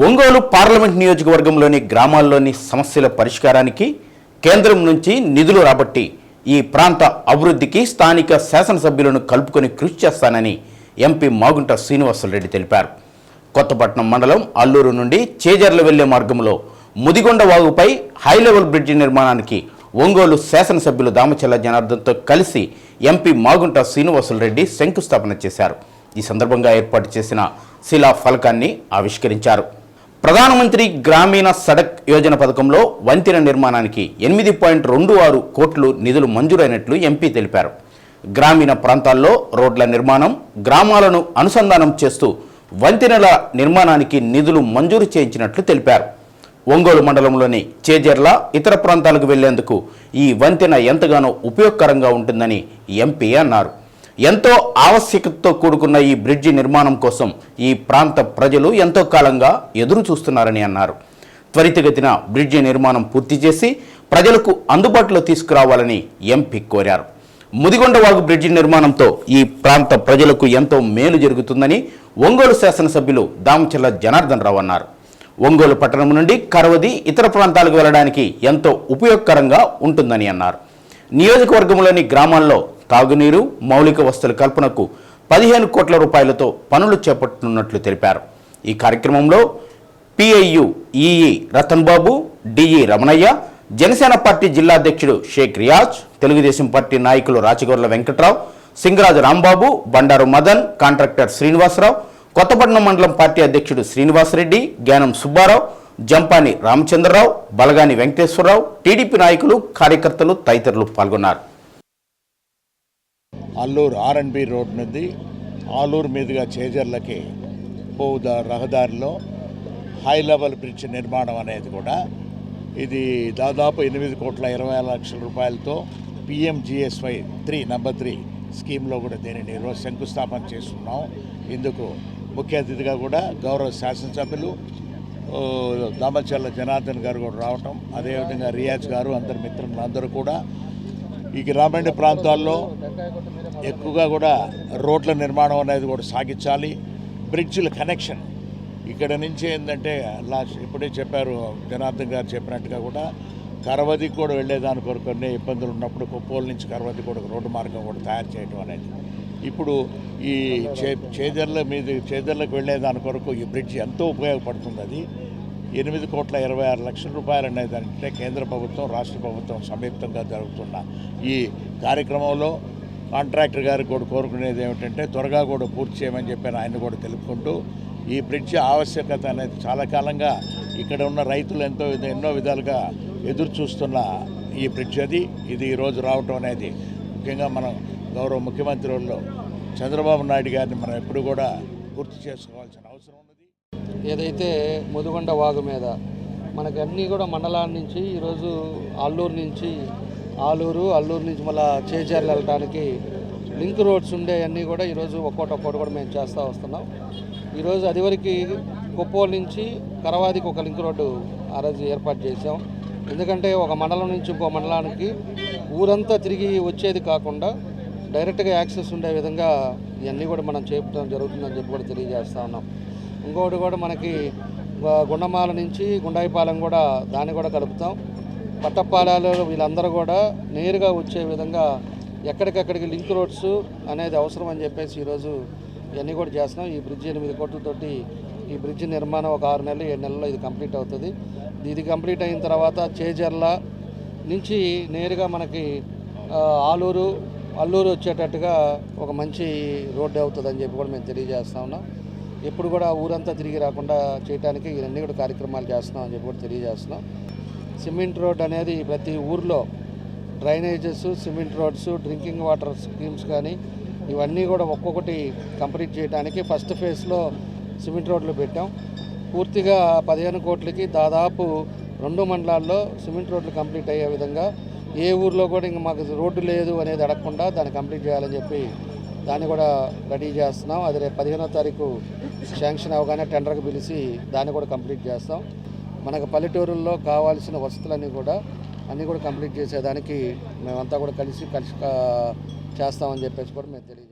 Ongole parliament నియోజకవర్గంలోని గ్రామాల్లోని సమస్యల పరిష్కారానికి కేంద్రం నుంచి నిధులు రాబట్టి ఈ ప్రాంత అభివృద్ధికి స్థానిక శాసనసభ్యులను కలుపుకొని కృషి చేస్తానని ఎంపీ మాగుంట శ్రీనివాసరెడ్డి తెలిపారు. కొత్తపట్నం మండలం అల్లూరు నుండి చేజర్ల వెళ్ళే మార్గంలో ముదిగొండ వాగుపై హై లెవెల్ బ్రిడ్జి నిర్మాణానికి ఒంగోలు శాసనసభ్యులు దామచల్ల జనార్దన్తో కలిసి ఎంపీ మాగుంట శ్రీనివాసులరెడ్డి శంకుస్థాపన చేశారు. ఈ సందర్భంగా ఏర్పాటు చేసిన శిలా ఫలకాన్ని ఆవిష్కరించారు. ప్రధానమంత్రి గ్రామీణ సడక్ యోజన పథకంలో వంతెన నిర్మాణానికి ఎనిమిది పాయింట్ రెండు ఆరు కోట్లు నిధులు మంజూరైనట్లు ఎంపీ తెలిపారు. గ్రామీణ ప్రాంతాల్లో రోడ్ల నిర్మాణం గ్రామాలను అనుసంధానం చేస్తూ వంతెనల నిర్మాణానికి నిధులు మంజూరు చేయించినట్లు తెలిపారు. ఒంగోలు మండలంలోని చేజర్ల ఇతర ప్రాంతాలకు వెళ్ళేందుకు ఈ వంతెన ఎంతగానో ఉపయోగకరంగా ఉంటుందని ఎంపీ అన్నారు. ఎంతో ఆవశ్యకతతో కూడుకున్న ఈ బ్రిడ్జి నిర్మాణం కోసం ఈ ప్రాంత ప్రజలు ఎంతో కాలంగా ఎదురు చూస్తున్నారని అన్నారు. త్వరితగతిన బ్రిడ్జి నిర్మాణం పూర్తి చేసి ప్రజలకు అందుబాటులో తీసుకురావాలని ఎంపీ కోరారు. ముదిగొండవాగు బ్రిడ్జి నిర్మాణంతో ఈ ప్రాంత ప్రజలకు ఎంతో మేలు జరుగుతుందని ఒంగోలు శాసనసభ్యులు దామచల్ల జనార్దన్ రావు అన్నారు. ఒంగోలు పట్టణం నుండి కరవది ఇతర ప్రాంతాలకు వెళ్ళడానికి ఎంతో ఉపయోగకరంగా ఉంటుందని అన్నారు. నియోజకవర్గంలోని గ్రామాల్లో తాగునీరు మౌలిక వస్తువుల కల్పనకు పదిహేను కోట్ల రూపాయలతో పనులు చేపట్టనున్నట్లు తెలిపారు. ఈ కార్యక్రమంలో PIU EE Ratan Babu DE Ramanaiah Janasena party జిల్లా అధ్యక్షుడు షేక్ రియాజ్ తెలుగుదేశం పార్టీ నాయకులు రాచగొర్ల వెంకట్రావు సింగరాజు రాంబాబు బండారు మదన్ కాంట్రాక్టర్ శ్రీనివాసరావు కొత్తపట్నం మండలం పార్టీ అధ్యక్షుడు శ్రీనివాసరెడ్డి జ్ఞానం సుబ్బారావు జంపాని రామచంద్రరావు బలగాని వెంకటేశ్వరరావు టీడీపీ నాయకులు కార్యకర్తలు తదితరులు పాల్గొన్నారు. అల్లూరు ఆర్ఎన్బి రోడ్ నుండి ఆలూరు మీదుగా చేజర్లకి పోద రహదారిలో హై లెవెల్ బ్రిడ్జ్ నిర్మాణం అనేది కూడా ఇది దాదాపు ఎనిమిది కోట్ల ఇరవై లక్షల రూపాయలతో పిఎంజిఎస్వై త్రీ నెంబర్ త్రీ స్కీమ్లో కూడా దీనిని ఈరోజు శంకుస్థాపన చేస్తున్నాం. ఇందుకు ముఖ్య అతిథిగా కూడా గౌరవ శాసనసభ్యులు దామచర్ల జనార్దన్ గారు కూడా రావటం అదేవిధంగా రియాజ్ గారు అందరి మిత్రులందరూ కూడా ఈ గ్రామీణ ప్రాంతాల్లో ఎక్కువగా కూడా రోడ్ల నిర్మాణం అనేది కూడా సాగించాలి బ్రిడ్జ్ల కనెక్షన్ ఇక్కడ నుంచి ఏంటంటే లాస్ట్ ఇప్పుడే చెప్పారు జనార్దన్ గారు చెప్పినట్టుగా కూడా కరవది కూడా వెళ్ళేదాని కొరకు కొన్ని ఇబ్బందులు ఉన్నప్పుడు కుప్పోల నుంచి కరవది కూడా రోడ్డు మార్గం కూడా తయారు చేయడం అనేది ఇప్పుడు ఈ చే చేదర్ల మీద చేదర్లకు వెళ్ళేదాని కొరకు ఈ బ్రిడ్జ్ ఎంతో ఉపయోగపడుతుంది అది ఎనిమిది కోట్ల ఇరవై ఆరు లక్షల రూపాయలు అనేది కేంద్ర ప్రభుత్వం రాష్ట్ర ప్రభుత్వం సంయుక్తంగా జరుగుతున్న ఈ కార్యక్రమంలో కాంట్రాక్టర్ గారికి కూడా కోరుకునేది ఏమిటంటే త్వరగా కూడా పూర్తి చేయమని చెప్పాను ఆయన కూడా తెలుపుకుంటూ ఈ బ్రిడ్జ్ ఆవశ్యకత అనేది చాలా కాలంగా ఇక్కడ ఉన్న రైతులు ఎంతో ఎన్నో విధాలుగా ఎదురు చూస్తున్న ఈ బ్రిడ్జ్ అది. ఇది ఈరోజు రావటం అనేది ముఖ్యంగా మనం గౌరవ ముఖ్యమంత్రి చంద్రబాబు నాయుడు గారిని మనం ఎప్పుడు కూడా గుర్తు చేసుకోవాల్సిన ఏదైతే ముదుగొండ వాగు మీద మనకు అన్నీ కూడా మండలాల నుంచి ఈరోజు అల్లూరు నుంచి ఆలూరు అల్లూరు నుంచి మళ్ళీ చేజర్లు వెళ్ళడానికి లింక్ రోడ్స్ ఉండే అన్నీ కూడా ఈరోజు ఒక్కోటి ఒక్కోటి కూడా మేము చేస్తూ వస్తున్నాం. ఈరోజు అదివరకు కుప్పోల నుంచి కరవాదికి ఒక లింక్ రోడ్డు ఆ రోజు ఏర్పాటు చేసాం ఎందుకంటే ఒక మండలం నుంచి ఇంకో మండలానికి ఊరంతా తిరిగి వచ్చేది కాకుండా డైరెక్ట్గా యాక్సెస్ ఉండే విధంగా ఇవన్నీ కూడా మనం చేయడం జరుగుతుందని చెప్పి కూడా తెలియజేస్తా ఉన్నాం. ఇంకొకటి కూడా మనకి గుండమాల నుంచి గుండాయిపాలెం కూడా దాన్ని కూడా కలుపుతాం. పట్టపాలాలు వీళ్ళందరూ కూడా నేరుగా వచ్చే విధంగా ఎక్కడికక్కడికి లింక్ రోడ్స్ అనేది అవసరం అని చెప్పేసి ఈరోజు ఇవన్నీ కూడా చేస్తున్నాం. ఈ బ్రిడ్జ్ ఎనిమిది కోట్లతోటి ఈ బ్రిడ్జ్ నిర్మాణం ఒక ఆరు నెలలు ఏడు నెలల్లో ఇది కంప్లీట్ అవుతుంది. ఇది కంప్లీట్ అయిన తర్వాత చేజర్ల నుంచి నేరుగా మనకి ఆలూరు అల్లూరు వచ్చేటట్టుగా ఒక మంచి రోడ్డు అవుతుందని చెప్పి కూడా మేము తెలియజేస్తా ఉన్నాం. ఎప్పుడు కూడా ఊరంతా తిరిగి రాకుండా చేయడానికి ఇవన్నీ కూడా కార్యక్రమాలు చేస్తున్నాం అని చెప్పి కూడా తెలియజేస్తున్నాం. సిమెంట్ రోడ్ అనేది ప్రతి ఊర్లో drainages cement roads drinking water schemes కానీ ఇవన్నీ కూడా ఒక్కొక్కటి కంప్లీట్ చేయడానికి ఫస్ట్ ఫేజ్లో సిమెంట్ రోడ్లు పెట్టాం. పూర్తిగా పదిహేను కోట్లకి దాదాపు రెండు మండలాల్లో సిమెంట్ రోడ్లు కంప్లీట్ అయ్యే విధంగా ఏ ఊర్లో కూడా ఇంకా మాకు రోడ్డు లేదు అనేది అడగకుండా దాన్ని కంప్లీట్ చేయాలని చెప్పి దాన్ని కూడా రెడీ చేస్తున్నాం. అది రేపు పదిహేనో తారీఖు శాంక్షన్ అవగానే టెండర్కి పిలిచి దాన్ని కూడా కంప్లీట్ చేస్తాం. మనకు పల్లెటూరుల్లో కావాల్సిన వసతులన్నీ కూడా అన్నీ కూడా కంప్లీట్ చేసేదానికి మేమంతా కూడా కలిసి కలిసి చేస్తామని చెప్పేసి కూడా మేము తెలియజేస్తాం